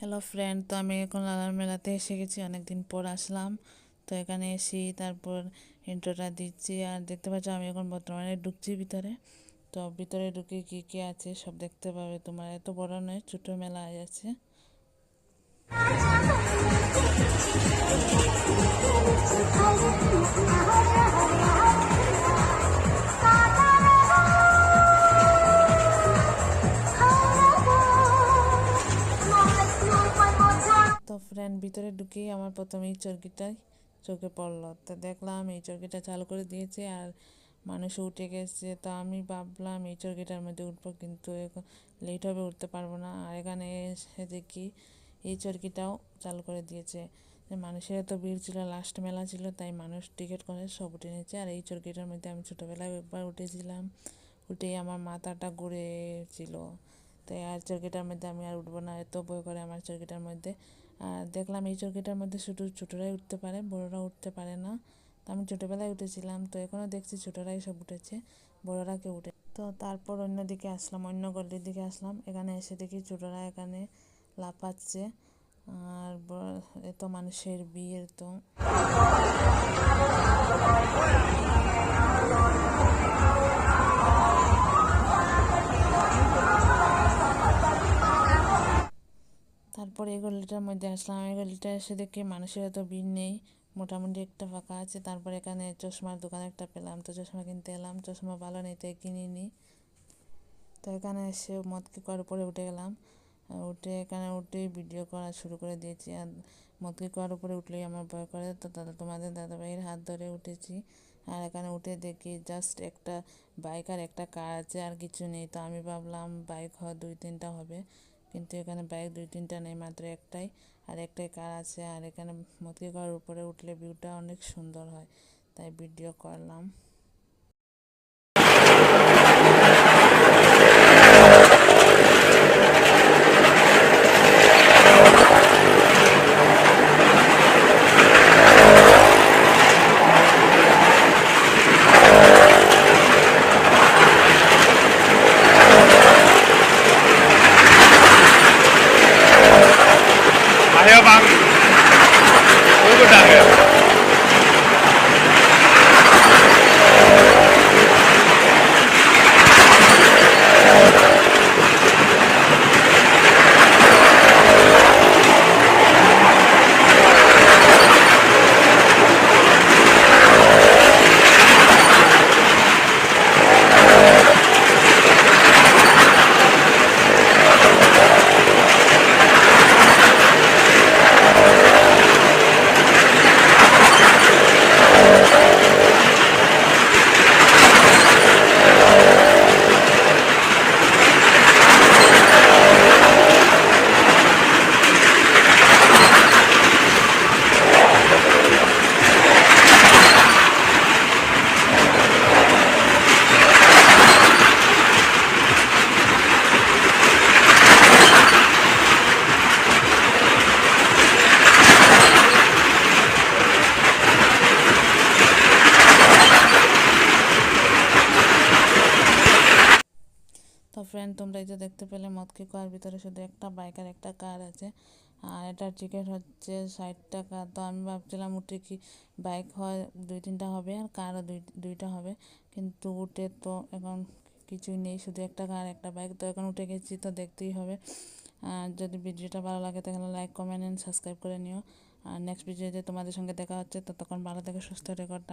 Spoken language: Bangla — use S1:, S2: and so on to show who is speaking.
S1: হ্যালো ফ্রেন্ড তো আমি এখন লালার মেলাতে এসে গেছি। অনেকদিন পর আসলাম। তো এখানে এসি তারপর ইন্ট্রোটা দিচ্ছি। আর দেখতে পাচ্ছ, আমি এখন বর্তমানে ঢুকছি ভিতরে। তো ভিতরে ঢুকে কী কী আছে সব দেখতে পাবে তোমার। এত বড় নয়, ছোটো মেলা আছে। তো ফ্রেন্ড ভিতরে ঢুকেই আমার প্রথমে এই চরকিটাই চোখে পড়ল। তো দেখলাম এই চরকিটা চালু করে দিয়েছে আর মানুষ উঠে গেছে। তো আমি ভাবলাম এই চরকিটার মধ্যে উঠবো কিন্তু এখন লেট হবে, উঠতে পারব না। আর এখানে এসে দেখি এই চরকিটাও চালু করে দিয়েছে। মানুষের এত ভিড় ছিল লাস্ট মেলা ছিল, তাই মানুষ টিকিট করে সব উঠে নিয়েছে। আর এই চরকিটার মধ্যে আমি ছোটোবেলায় একবার উঠেছিলাম। উঠেই আমার মাথাটা ঘুরেছিল। তাই আর চরকিটার মধ্যে আমি আর উঠবো না। এত ভয় করে আমার চরকিটার মধ্যে আর দেখলাম এই চরকিটার মধ্যে শুধু ছোটোরাই উঠতে পারে বড়রা উঠতে পারে না। তো আমি ছোটোবেলায় উঠেছিলাম, তো এখনও দেখছি ছোটোরাই সব উঠেছে, বড়রা কেউ উঠে তো তারপর অন্য দিকে আসলাম, অন্য গল্লির দিকে আসলাম। এখানে এসে দেখি ছোটোরা এখানে লাফাচ্ছে, আর এত মানুষের বিয়ের তো। তারপর মধ্যে আসলাম। এই গলিটা এসে দেখি মানুষের এত ভিড় নেই। মোটামুটি একটা ফাঁকা আছে। তারপর এখানে চশমার দোকান একটা পেলাম। তো চশমা কিনতে এলাম। চশমা ভালো নেই তাই কিনিনি তো এখানে এসে মদ কি করার উপরে উঠে গেলাম। উঠে এখানে উঠে ভিডিও করা শুরু করে দিয়েছি। আর মদ কি করার উপরে উঠলেই আমার ভয় করে। তো দাদা, তোমাদের দাদা ভাইয়ের হাত ধরে উঠেছি। আর এখানে উঠে দেখি জাস্ট একটা বাইক আর একটা কার আছে। আর কিছু নেই। তো আমি ভাবলাম বাইক হয় দুই তিনটা হবে। কিন্তু এখানে বাইক দুই, তিনটা নেই, মাত্র একটাই। আর একটাই কার আছে? আর এখানে মতি ঘর উপরে উঠলে ভিউটা অনেক সুন্দর হয়। তাই ভিডিও করলাম। Hörbank. ফ্রেন্ড তোমরা এই যে দেখতে পেলে মদকি কার ভিতরে শুধু একটা বাইক আর একটা কার আছে। আর এটার টিকিট হচ্ছে ষাট টাকা। তো আমি ভাবছিলাম উঠে কি বাইক হয়, দুই তিনটা হবে আর কারও দুই, দুইটা হবে। কিন্তু উঠে তো এখন কিছুই নেই, শুধু একটা কার একটা বাইক তো এখন উঠে গেছি, তো দেখতেই হবে। আর যদি ভিডিওটা ভালো লাগে তাহলে লাইক কমেন্ট অ্যান্ড সাবস্ক্রাইব করে নিও। আর নেক্সট ভিডিওতে তোমাদের সঙ্গে দেখা হচ্ছে তো তখন ভালো থেকে, সুস্থ রেকর্ড